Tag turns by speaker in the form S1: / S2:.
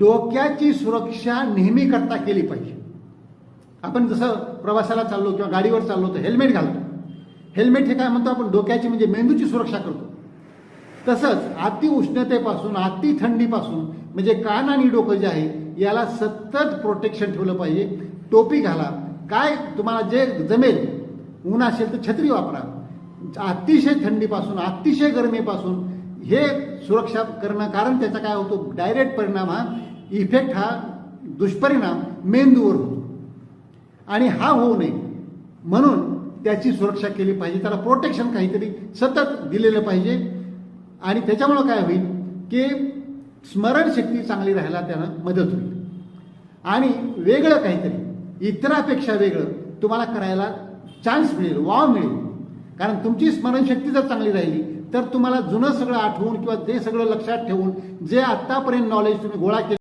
S1: डोक्याची सुरक्षा नेहमी करता केली पाहिजे. आपण जसं प्रवासाला चाललो किंवा गाडीवर चाललो तर हेल्मेट घालतो. हेल्मेट हे काय म्हणतो आपण? डोक्याची म्हणजे मेंदूची सुरक्षा करतो. तसंच अति उष्णतेपासून अति थंडीपासून म्हणजे कान आणि डोकं जे आहे याला सतत प्रोटेक्शन ठेवलं पाहिजे. टोपी घाला. काय तुम्हाला जे जमेल ऊन असेल तर छत्री वापरा. अतिशय थंडीपासून अतिशय गरमीपासून हे सुरक्षा करणं कारण त्याचा काय होतो डायरेक्ट परिणाम हा इफेक्ट हा दुष्परिणाम मेंदूवर होतो. आणि हा होऊ नये. म्हणून त्याची सुरक्षा केली पाहिजे. त्याला प्रोटेक्शन काहीतरी सतत दिलेलं पाहिजे. आणि त्याच्यामुळं काय होईल की स्मरणशक्ती चांगली राहायला त्यानं मदत होईल. आणि वेगळं काहीतरी इतरापेक्षा वेगळं तुम्हाला करायला चान्स मिळेल वाव मिळेल. कारण तुमची स्मरणशक्ती जर चांगली राहिली तर तुम्हाला जुनं सगळं आठवून किंवा ते सगळं लक्षात ठेवून जे आत्तापर्यंत नॉलेज तुम्ही गोळा केलं